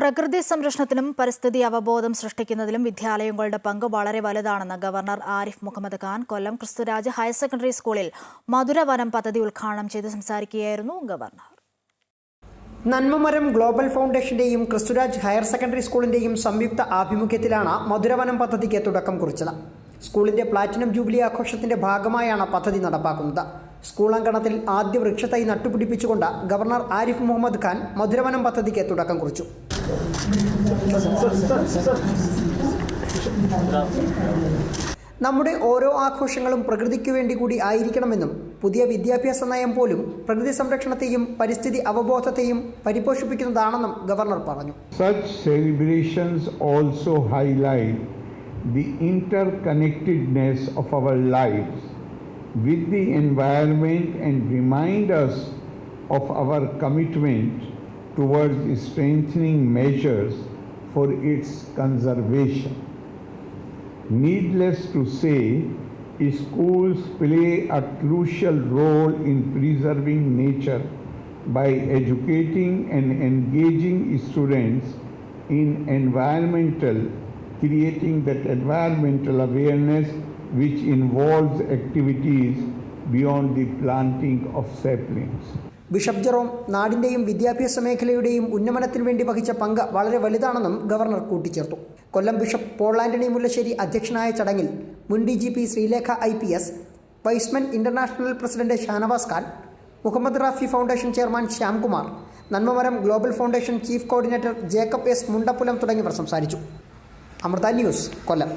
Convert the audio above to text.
പ്രകൃതി സംരക്ഷണത്തിനും പരിസ്ഥിതി അവബോധം സൃഷ്ടിക്കുന്നതിലും വിദ്യാലയങ്ങളുടെ പങ്ക് വളരെ വലുതാണെന്ന് governor Arif Mohammed Khan Kollam Christuraj higher secondary സ്കൂളിൽ മധുരവനം പദ്ധതി ഉദ്ഘാടനം ചെയ്ത് സംസാരിക്കുകയായിരുന്നു ഗവർണർ. നന്മമരം ഗ്ലോബൽ ഫൗണ്ടേഷന്റെയും ക്രിസ്തുരാജ് ഹയർ സെക്കൻഡറി സ്കൂളിന്റെയും സംയുക്ത ആഭിമുഖ്യത്തിലാണ് മധുരവനം പദ്ധതിക്ക് തുടക്കം കുറിച്ചത്. സ്കൂളിന്റെ പ്ലാറ്റിനം ജൂബിലി ആഘോഷത്തിന്റെ ഭാഗമായാണ് പദ്ധതി നടപ്പാക്കുന്നത്. സ്കൂൾ അങ്കണത്തിൽ ആദ്യ വൃക്ഷത്തൈ നട്ടുപിടിപ്പിച്ചുകൊണ്ട് ഗവർണർ ആരിഫ് മുഹമ്മദ് ഖാൻ മധുരവനം പദ്ധതിക്ക് തുടക്കം കുറിച്ചു. നമ്മുടെ ഓരോ ആഘോഷങ്ങളും പ്രകൃതിക്ക് വേണ്ടി കൂടി ആയിരിക്കണമെന്നും പുതിയ വിദ്യാഭ്യാസ നയം പോലും പ്രകൃതി സംരക്ഷണത്തെയും പരിസ്ഥിതി അവബോധത്തെയും പരിപോഷിപ്പിക്കുന്നതാണെന്നും ഗവർണർ പറഞ്ഞു Such celebrations also highlight the interconnectedness of our lives with the environment and remind us of our commitment towards strengthening measures for its conservation. Needless to say, schools play a crucial role in preserving nature by educating and engaging students in environmental, creating that environmental awareness which involves activities beyond the planting of saplings. Bishop Jerome നാടിന്റെയും വിദ്യാഭ്യാസ മേഖലയുടെയും ഉന്നമനത്തിന് വേണ്ടി വഹിച്ച പങ്ക് വളരെ വലുതാണെന്നും governor കൂട്ടിച്ചേർത്തു. Kollam bishop Paul Antony Mullassery അധ്യക്ഷനായ ചടങ്ങിൽ മുൻ D G P Sreelekha I P S Y's Men international president Shanavas Khan Muhammad Rafi foundation chairman Shyamkumar Nanmamaram global foundation chief coordinator Jacob S Mundappulam തുടങ്ങിയവർ സംസാരിച്ചു. അമൃത ന്യൂസ് കൊല്ലം.